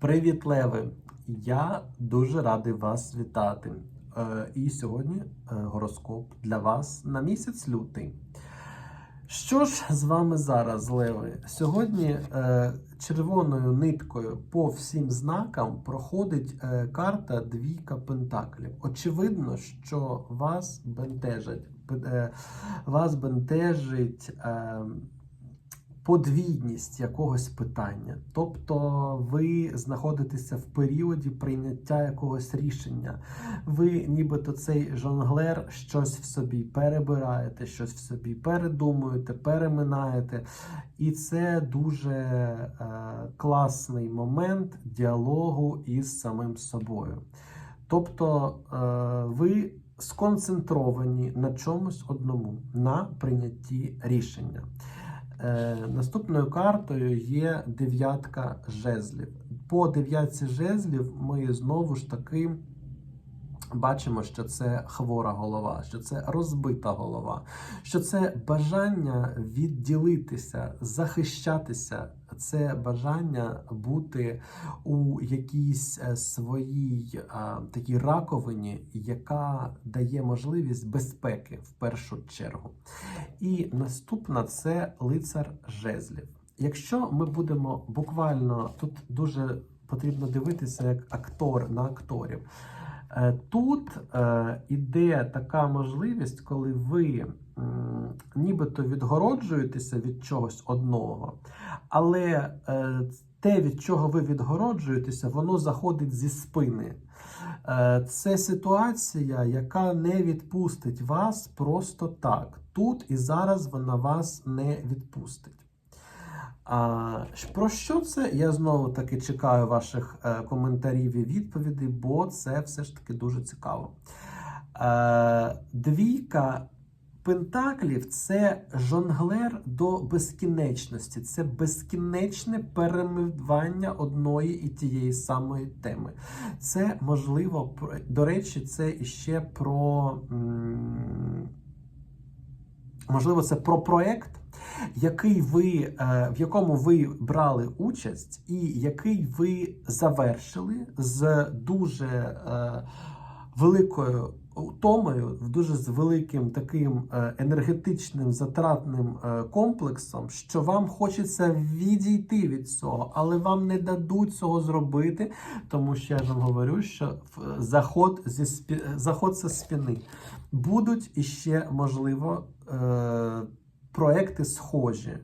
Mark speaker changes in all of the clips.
Speaker 1: Привіт, Леви! Я дуже радий вас вітати. Е, І сьогодні е, гороскоп для вас на місяць лютий. Що ж з вами зараз, Леви? Сьогодні е, червоною ниткою по всім знакам проходить карта Двійка Пентаклів. Очевидно, що вас бентежать. е, Вас бентежить. Подвійність якогось питання. Тобто ви знаходитеся в періоді прийняття якогось рішення. Ви, нібито цей жонглер, щось в собі перебираєте, щось в собі передумуєте, переминаєте. І це дуже е, класний момент діалогу із самим собою. Тобто е, ви сконцентровані на чомусь одному, на прийнятті рішення. Е, наступною картою є дев'ятка жезлів. По дев'ятці жезлів ми знову ж таки бачимо, що це хвора голова, що це розбита голова, що це бажання відділитися, захищатися, це бажання бути у якійсь е, своїй а, такій раковині, яка дає можливість безпеки в першу чергу. І наступна це лицар жезлів. Якщо ми будемо буквально тут дуже потрібно дивитися як актор на акторів. Е, Тут е, іде така можливість, коли ви нібито відгороджуєтеся від чогось одного, але е, те, від чого ви відгороджуєтеся, воно заходить зі спини. Це ситуація, яка не відпустить вас просто так. Тут і зараз вона вас не відпустить. А, про що це? Я знову таки чекаю ваших е, коментарів і відповідей, бо це все ж таки дуже цікаво. Е, двійка пентаклів це жонглер до безкінечності, це безкінечне перемивання одної і тієї самої теми. Це можливо, до речі, це іще про. Можливо, це про проект, який ви, е, в якому ви брали участь, і який ви завершили з дуже е, великою утомою, дуже з великим таким е, енергетичним затратним комплексом, що вам хочеться відійти від цього, але вам не дадуть цього зробити, тому що я вам говорю, що заход зі спі... заход зі спини. Будуть іще, можливо, проекти схожі.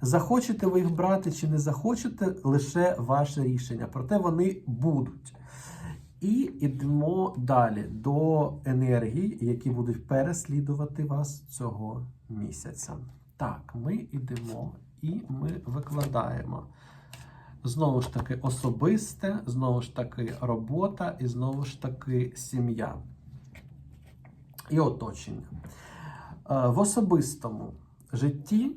Speaker 1: Захочете ви їх брати чи не захочете, лише ваше рішення. Проте вони будуть. І йдемо далі до енергій, які будуть переслідувати вас цього місяця. Так, ми йдемо і ми викладаємо. Знову ж таки, особисте, знову ж таки, робота і знову ж таки сім'я і оточення. Е, В особистому житті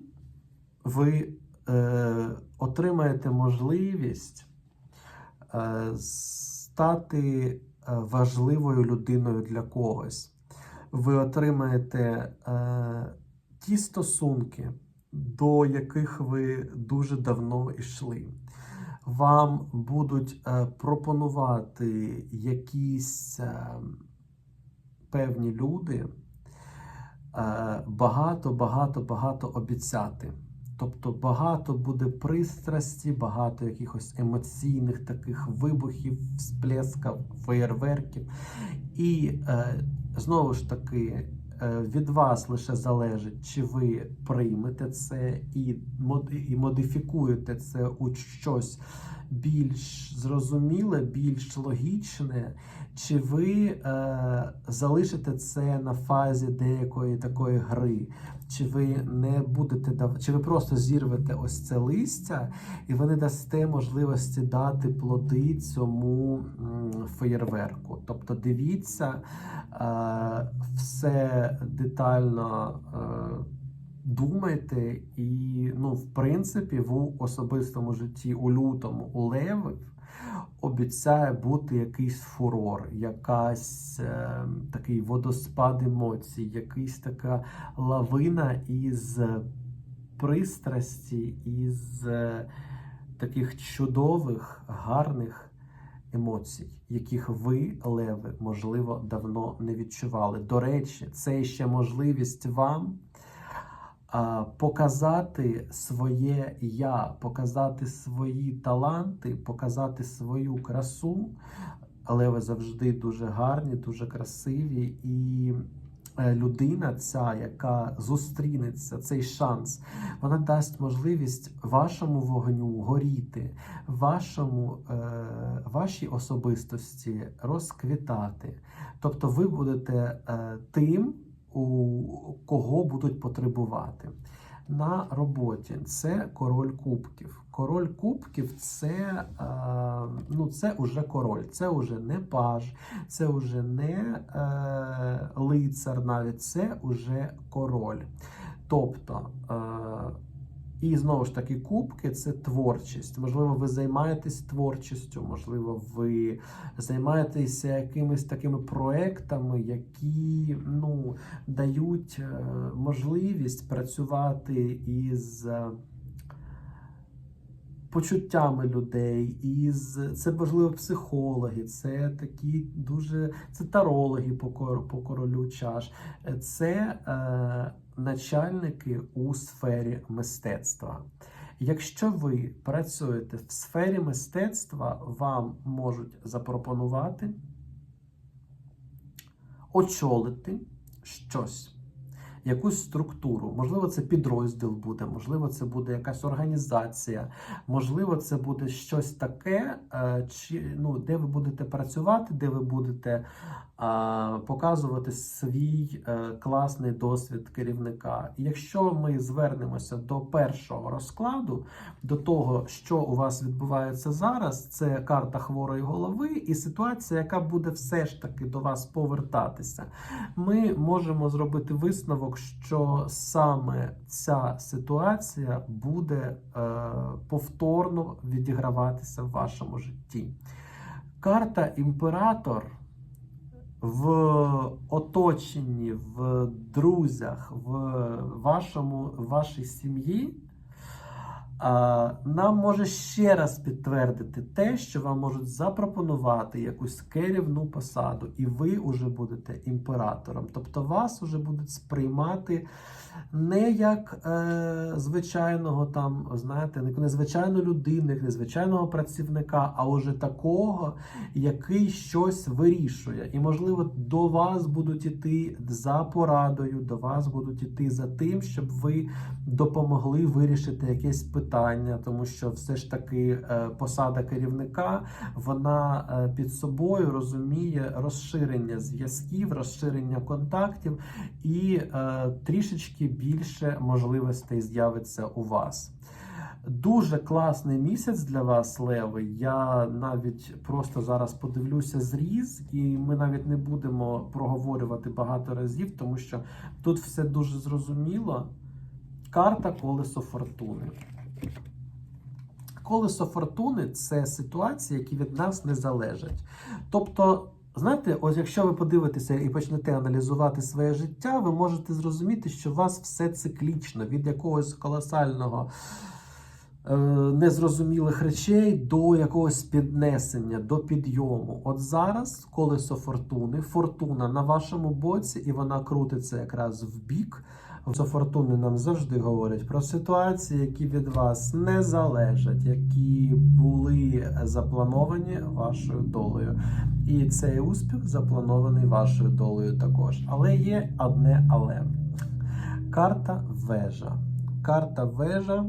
Speaker 1: ви е, отримаєте можливість е, стати е, важливою людиною для когось. Ви отримаєте е, ті стосунки, до яких ви дуже давно йшли. Вам будуть е, пропонувати якісь е, певні люди е, багато, багато, багато обіцяти. Тобто багато буде пристрасті, багато якихось емоційних таких вибухів, всплесків, феєрверків. І е, знову ж таки, е, від вас лише залежить, чи ви приймете це і модифікуєте це у щось більш зрозуміле, більш логічне, чи ви е, залишите це на фазі деякої такої гри, чи ви не будете дав... чи ви просто зірвете ось це листя, і ви не дасте можливості дати плоди цьому феєрверку. Тобто дивіться е, все детально. Е, Думайте, і ну, в принципі, в особистому житті у лютому у левів обіцяє бути якийсь фурор, якась е, такий водоспад емоцій, якась така лавина із пристрасті, із е, таких чудових, гарних емоцій, яких ви, леви, можливо, давно не відчували. До речі, це ще можливість вам показати своє я, показати свої таланти, показати свою красу. Леви завжди дуже гарні, дуже красиві і. е, Людина, ця, яка зустрінеться, цей шанс, вона дасть можливість вашому вогню горіти, вашому, е, вашій особистості розквітати. Тобто ви будете е, тим, у кого будуть потребувати. На роботі це король кубків. Король кубків це, е, ну, це уже король, це уже не паж, це вже не е, лицар, навіть це уже король. Тобто, е, і знову ж таки, кубки це творчість. Можливо, ви займаєтесь творчістю, можливо, ви займаєтеся якимись такими проектами, які ну, дають е, можливість працювати із. е, Почуттями людей, із це можливо психологи, це такі дуже це тарологи по королю чаш, це е, начальники у сфері мистецтва. Якщо ви працюєте в сфері мистецтва, вам можуть запропонувати очолити щось якусь структуру. Можливо, це підрозділ буде, можливо, це буде якась організація, можливо, це буде щось таке, е, чи, ну, де ви будете працювати, де ви будете а, показувати свій е, класний досвід керівника. І Якщо ми звернемося до першого розкладу, до того, що у вас відбувається зараз, це карта хворої голови і ситуація, яка буде все ж таки до вас повертатися ми можемо зробити висновок, що саме ця ситуація буде е, повторно відіграватися в вашому житті. Карта імператор в оточенні, в друзях, в вашому, вашій сім'ї. Нам може ще раз підтвердити те, що вам можуть запропонувати якусь керівну посаду, і ви вже будете імператором. Тобто вас вже будуть сприймати не як е, звичайного там, знаєте, не незвичайну людину, як незвичайного працівника, а уже такого, який щось вирішує. І, можливо, до вас будуть іти за порадою, до вас будуть іти за тим, щоб ви допомогли вирішити якесь питання, тому що все ж таки е, посада керівника вона е, під собою розуміє розширення зв'язків, розширення контактів і е, трішечки більше можливостей з'явиться у вас. Дуже класний місяць для вас, Леви. Я навіть просто зараз подивлюся зріз, і ми навіть не будемо проговорювати багато разів, тому що тут все дуже зрозуміло. Карта колесо фортуни. Колесо фортуни це ситуації, які від нас не залежать. Тобто, знаєте, ось якщо ви подивитеся і почнете аналізувати своє життя, ви можете зрозуміти, що у вас все циклічно від якогось колосального. е, Незрозумілих речей до якогось піднесення, до підйому. От зараз колесо фортуни, фортуна на вашому боці, і вона крутиться якраз в бік. Фортуни нам завжди говорять про ситуації, які від вас не залежать, які були заплановані вашою долею. І цей успіх запланований вашою долею також. Але є одне але. Карта вежа. Карта вежа.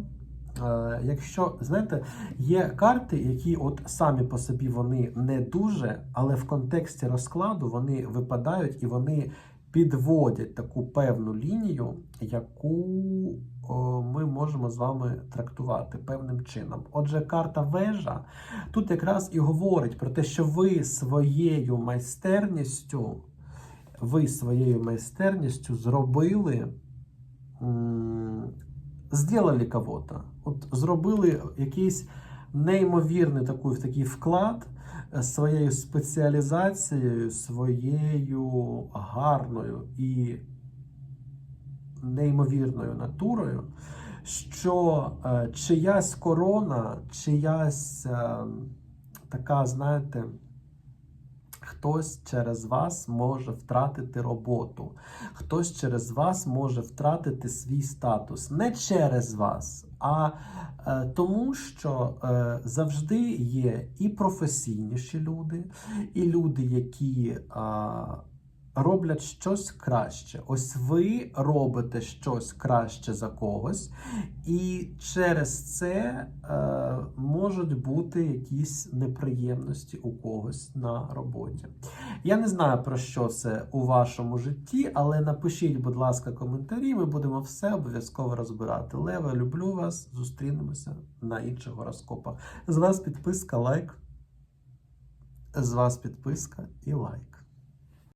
Speaker 1: Е, Якщо знаєте, є карти, які от самі по собі вони не дуже, але в контексті розкладу вони випадають і вони підводять таку певну лінію, яку о, ми можемо з вами трактувати певним чином. Отже, карта вежа тут якраз і говорить про те, що ви своєю майстерністю, ви своєю майстерністю зробили. Сделали кого-то. От зробили якийсь неймовірний такий, такий вклад е, своєю спеціалізацією, своєю гарною і неймовірною натурою, що е, чиясь корона, чиясь е, така, знаєте, хтось через вас може втратити роботу, хтось через вас може втратити свій статус. Не через вас, а е, тому, що е, завжди є і професійніші люди, і люди, які. е, Роблять щось краще. Ось ви робите щось краще за когось, і через це е, можуть бути якісь неприємності у когось на роботі. Я не знаю про що це у вашому житті, але напишіть, будь ласка, коментарі. Ми будемо все обов'язково розбирати. Лева, люблю вас. Зустрінемося на інших гороскопах. З вас підписка, лайк. З вас підписка і лайк.